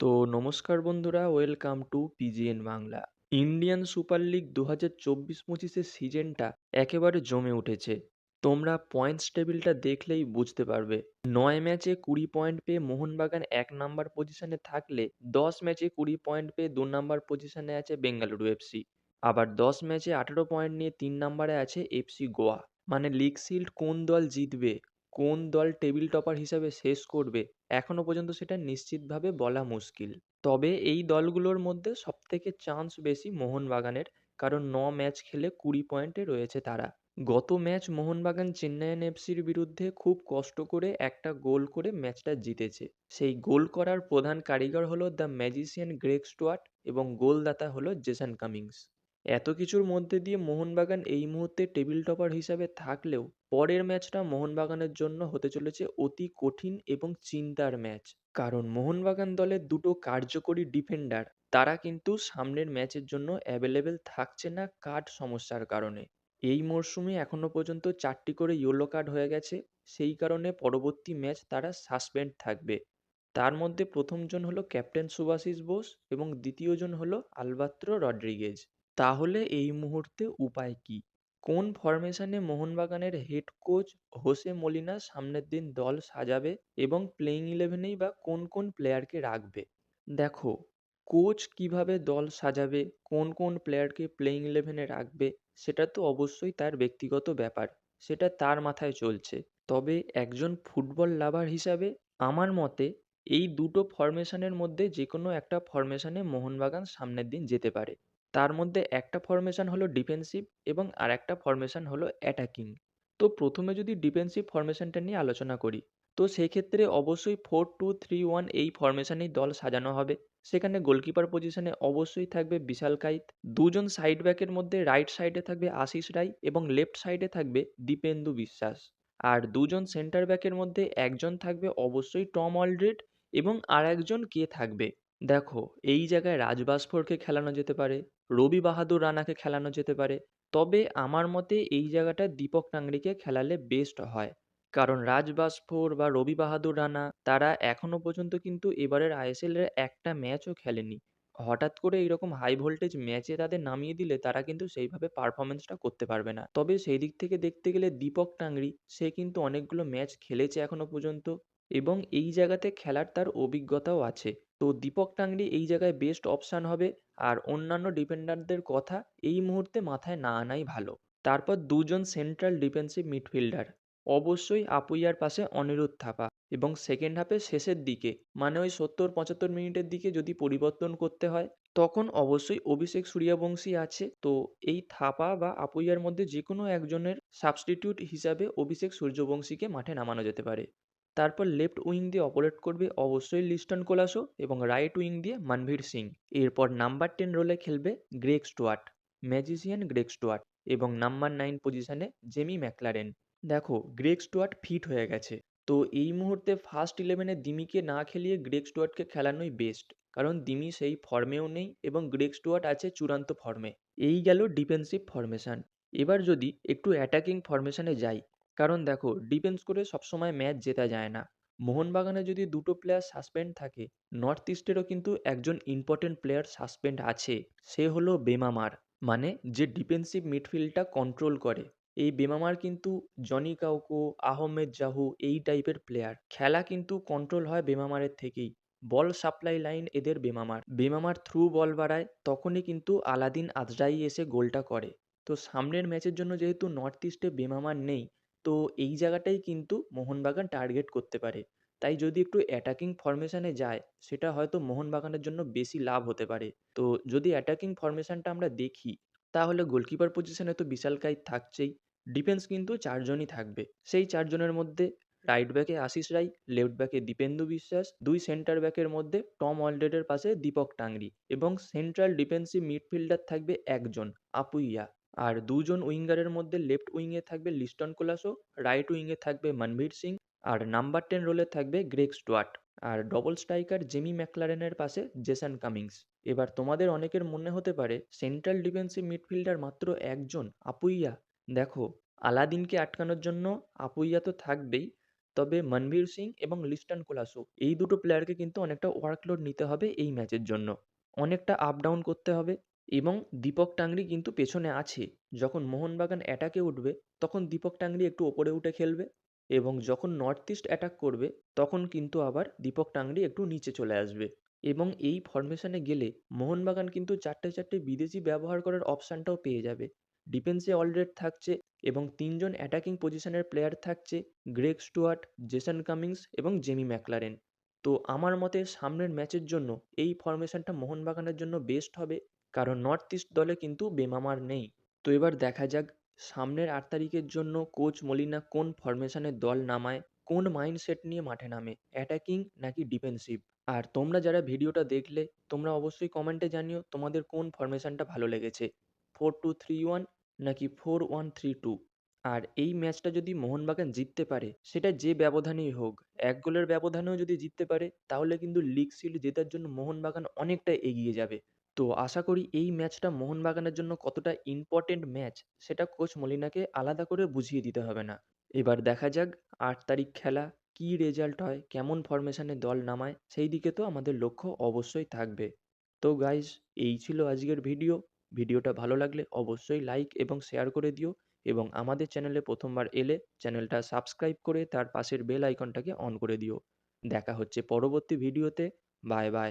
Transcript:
তো নমস্কার বন্ধুরা, welcome to PGN Bangla. Indian super league দু হাজার চব্বিশ পঁচিশের সিজনটা একেবারে জমে উঠেছে। তোমরা পয়েন্টস টেবিলটা দেখলেই বুঝতে পারবে। নয় ম্যাচে কুড়ি পয়েন্ট পেয়ে মোহনবাগান এক নাম্বার পজিশনে থাকলে দশ ম্যাচে কুড়ি পয়েন্ট পেয়ে দু নাম্বার পজিশনে আছে বেঙ্গালুরু এফসি আবার দশ ম্যাচে আঠেরো পয়েন্ট নিয়ে তিন নাম্বারে আছে এফসি গোয়া। মানে লিগ শিল্ড কোন দল জিতবে কোন দল টেবিল টপার হিসাবে শেষ করবে, এখনও পর্যন্ত সেটা নিশ্চিতভাবে বলা মুশকিল। তবে এই দলগুলোর মধ্যে সবথেকে চান্স বেশি মোহনবাগানের, কারণ ন ম্যাচ খেলে কুড়ি পয়েন্টে রয়েছে তারা। গত ম্যাচ মোহনবাগান চেন্নাইয়ান এফসির বিরুদ্ধে খুব কষ্ট করে একটা গোল করে ম্যাচটা জিতেছে। সেই গোল করার প্রধান কারিগর হলো দ্য ম্যাজিশিয়ান গ্রেগ স্টুয়ার্ট এবং গোলদাতা হলো জেসন কামিংস এত কিছুর মধ্যে দিয়ে মোহনবাগান এই মুহূর্তে টেবিল টপার হিসাবে থাকলেও পরের ম্যাচটা মোহনবাগানের জন্য হতে চলেছে অতি কঠিন এবং চিন্তার ম্যাচ। কারণ মোহনবাগান দলের দুটো কার্যকরী ডিফেন্ডার, তারা কিন্তু সামনের ম্যাচের জন্য অ্যাভেলেবেল থাকছে না কার্ড সমস্যার কারণে। এই মরশুমে এখনও পর্যন্ত চারটি করে ইয়েলো কার্ড হয়ে গেছে, সেই কারণে পরবর্তী ম্যাচ তারা সাসপেন্ড থাকবে। তার মধ্যে প্রথমজন হলো ক্যাপ্টেন সুভাশিস বোস এবং দ্বিতীয়জন হলো আলবাত্র রড্রিগেজ। তাহলে এই মুহূর্তে উপায় কি? কোন ফরমেশনে মোহনবাগানের হেড কোচ হোসে মলিনা সামনের দিন দল সাজাবে এবং প্লেইং ইলেভেনেই বা কোন কোন প্লেয়ারকে রাখবে? দেখো কোচ কীভাবে দল সাজাবে, কোন কোন প্লেয়ারকে প্লেইং ইলেভেনে রাখবে, সেটা তো অবশ্যই তার ব্যক্তিগত ব্যাপার। সেটা তার মাথায় চলছে। তবে একজন ফুটবল লাভার হিসাবে আমার মতে এই দুটো ফরমেশনের মধ্যে যে কোনো একটা ফরমেশনে মোহনবাগান সামনের দিন যেতে পারে। তার মধ্যে একটা ফরমেশন হলো ডিফেন্সিভ এবং আর একটা ফরমেশন হলো অ্যাটাকিং তো প্রথমে যদি ডিফেন্সিভ ফরমেশনটা নিয়ে আলোচনা করি, তো সেক্ষেত্রে অবশ্যই ফোর টু থ্রি ওয়ান এই ফরমেশনেই দল সাজানো হবে। সেখানে গোলকিপার পজিশনে অবশ্যই থাকবে বিশাল কাইত। দুজন সাইড ব্যাকের মধ্যে রাইট সাইডে থাকবে আশিস রায় এবং লেফট সাইডে থাকবে দীপেন্দু বিশ্বাস। আর দুজন সেন্টার ব্যাকের মধ্যে একজন থাকবে অবশ্যই টম অলড্রেড এবং আর একজন কে থাকবে? দেখো, এই জায়গায় রাজবাস্ফোরকে খেলানো যেতে পারে। রবি বাহাদুর রানাকে খেলানো যেতে পারে। তবে আমার মতে এই জায়গাটা দীপক টাংরিকে খেলালে বেস্ট হয়। কারণ রাজ বাস্ফোর বা রবি বাহাদুর রানা, তারা এখনও পর্যন্ত কিন্তু এবারের আইএসএল এর একটা ম্যাচও খেলেনি। হঠাৎ করে এইরকম হাই ভোল্টেজ ম্যাচে তাদের নামিয়ে দিলে তারা কিন্তু সেইভাবে পারফরমেন্সটা করতে পারবে না। তবে সেই দিক থেকে দেখতে গেলে দীপক টাংরি সে কিন্তু অনেকগুলো ম্যাচ খেলেছে এখনও পর্যন্ত এবং এই জায়গাতে খেলার তার অভিজ্ঞতাও আছে। তো দীপক টাংরি এই জায়গায় বেস্ট অপশান হবে। আর অন্যান্য ডিফেন্ডারদের কথা এই মুহূর্তে মাথায় না আনাই ভালো। তারপর দুজন সেন্ট্রাল ডিফেন্সিভ মিডফিল্ডার, অবশ্যই আপুইয়ার পাশে অনিরুদ্ধ থাপা এবং সেকেন্ড হাফের শেষের দিকে মানে ওই সত্তর পঁচাত্তর মিনিটের দিকে যদি পরিবর্তন করতে হয়, তখন অবশ্যই অভিষেক সূর্যবংশী আছে। তো এই থাপা বা আপুইয়ার মধ্যে যে কোনো একজনের সাবস্টিটিউট হিসাবে অভিষেক সূর্যবংশীকে মাঠে নামানো যেতে পারে। তারপর লেফট উইং দিয়ে অপারেট করবে, অবশ্যই লিস্টন কোলাসো এবং রাইট উইং দিয়ে মানভীর সিং এরপর নাম্বার টেন রোলে খেলবে Greg Stewart magician Greg Stewart এবং নাম্বার নাইন পজিশনে জেমি ম্যাকলারেন দেখো গ্রেগ স্টুয়ার্ট ফিট হয়ে গেছে। তো এই মুহূর্তে ফার্স্ট ইলেভেনে দিমিকে না খেলিয়ে গ্রেগ স্টুয়ার্টকে খেলানোই বেস্ট কারণ দিমি সেই ফর্মেও নেই এবং গ্রেগ স্টুয়ার্ট আছে চূড়ান্ত ফর্মে এই গেল ডিফেন্সিভ ফরমেশন এবার যদি একটু অ্যাটাকিং ফরমেশনে যাই কারণ দেখো ডিফেন্স করে সবসময় ম্যাচ জেতা যায় না। মোহনবাগানে যদি দুটো প্লেয়ার সাসপেন্ড থাকে নর্থ ইস্টেরও কিন্তু একজন ইম্পর্টেন্ট প্লেয়ার সাসপেন্ড আছে, সে হলো বেমামার। মানে যে ডিফেন্সিভ মিডফিল্ডটা কন্ট্রোল করে। এই বেমামার কিন্তু জনি কাউকো, আহমেদ জাহু এই টাইপের প্লেয়ার খেলা কিন্তু কন্ট্রোল হয় বেমামারের থেকেই। বল সাপ্লাই লাইন এদের বেমামার। বেমামার থ্রু বল বাড়ায়, তখনই কিন্তু আলাদিন আজরাই এসে গোলটা করে। তো সামনের ম্যাচের জন্য যেহেতু নর্থ ইস্টে বেমামার নেই তো এই জায়গাটাই কিন্তু মোহনবাগান টার্গেট করতে পারে। তাই যদি একটু অ্যাটাকিং ফরমেশানে যায়, সেটা হয়তো মোহনবাগানের জন্য বেশি লাভ হতে পারে। তো যদি অ্যাটাকিং ফরমেশনটা আমরা দেখি, তাহলে গোলকিপার পজিশনে তো বিশাল কাইত থাকছেই। ডিফেন্স কিন্তু চারজনই থাকবে। সেই চারজনের মধ্যে রাইট ব্যাকে আশিস রায় লেফট ব্যাকে দীপেন্দু বিশ্বাস, দুই সেন্টার ব্যাকের মধ্যে টম অলডেডের পাশে দীপক টাংরি এবং সেন্ট্রাল ডিফেন্সিভ মিডফিল্ডার থাকবে একজন আপুইয়া আর দুজন উইঙ্গারের মধ্যে লেফট উইংয়ে থাকবে লিস্টন কোলাসো, রাইট উইংয়ে থাকবে মনভীর সিং আর নাম্বার টেন রোলে থাকবে গ্রেগ স্টুয়ার্ট। আর ডবল স্ট্রাইকার জেমি ম্যাকলারেনের পাশে জেসন কামিংস। এবার তোমাদের অনেকের মনে হতে পারে সেন্ট্রাল ডিফেন্সিভ মিডফিল্ডার মাত্র একজন, আপুইয়া। দেখো, আলাদিনকে আটকানোর জন্য আপুইয়া তো থাকবেই, তবে মনভীর সিং এবং লিস্টন কোলাসো, এই দুটো প্লেয়ারকে কিন্তু অনেকটা ওয়ার্কলোড নিতে হবে এই ম্যাচের জন্য। অনেকটা আপ ডাউন করতে হবে। এবং দীপক টাংরি কিন্তু পেছনে আছে। যখন মোহনবাগান অ্যাটাকে উঠবে, তখন দীপক টাংরি একটু ওপরে উঠে খেলবে এবং যখন নর্থ ইস্ট অ্যাটাক করবে, তখন কিন্তু আবার দীপক টাংরি একটু নিচে চলে আসবে। এবং এই ফরমেশনে গেলে মোহনবাগান কিন্তু চারটে চারটে বিদেশি ব্যবহার করার অপশানটাও পেয়ে যাবে। ডিফেন্সে অলরেড থাকছে এবং তিনজন অ্যাটাকিং পজিশনের প্লেয়ার থাকছে গ্রেগ স্টুয়ার্ট জেসন কামিংস এবং জেমি ম্যাকলারেন তো আমার মতে সামনের ম্যাচের জন্য এই ফরমেশনটা মোহনবাগানের জন্য বেস্ট হবে। কারণ নর্থ ইস্ট দলে কিন্তু বেমামার নেই। তো এবার দেখা যাক সামনের আট তারিখের জন্য কোচ মলিনা কোন ফরমেশনের দল নামায়, কোন মাইন্ডসেট নিয়ে মাঠে নামে অ্যাটাকিং নাকি ডিফেন্সিভ আর তোমরা যারা ভিডিওটা দেখলে, তোমরা অবশ্যই কমেন্টে জানিও তোমাদের কোন ফরমেশনটা ভালো লেগেছে ফোর টু থ্রি ওয়ান নাকি ফোর ওয়ান থ্রি টু আর এই ম্যাচটা যদি মোহনবাগান জিততে পারে, সেটা যে ব্যবধানেই হোক, এক গোলের ব্যবধানেও যদি জিততে পারে, তাহলে কিন্তু লিগ শিল্ড জেতার জন্য মোহনবাগান অনেকটা এগিয়ে যাবে। তো আশা করি এই ম্যাচটা মোহনবাগানের জন্য কতটা ইম্পর্টেন্ট ম্যাচ সেটা কোচ মলিনাকে আলাদা করে বুঝিয়ে দিতে হবে না। এবার দেখা যাক আট তারিখ খেলা কী রেজাল্ট হয়, কেমন ফরমেশনে দল নামায়, সেই দিকে তো আমাদের লক্ষ্য অবশ্যই থাকবে। তো গাইজ এই ছিল আজকের ভিডিও ভিডিওটা ভালো লাগলে অবশ্যই লাইক এবং শেয়ার করে দিও এবং আমাদের চ্যানেলে প্রথমবার এলে চ্যানেলটা সাবস্ক্রাইব করে তার পাশের বেল আইকনটাকে অন করে দিও। দেখা হচ্ছে পরবর্তী ভিডিওতে বাই বাই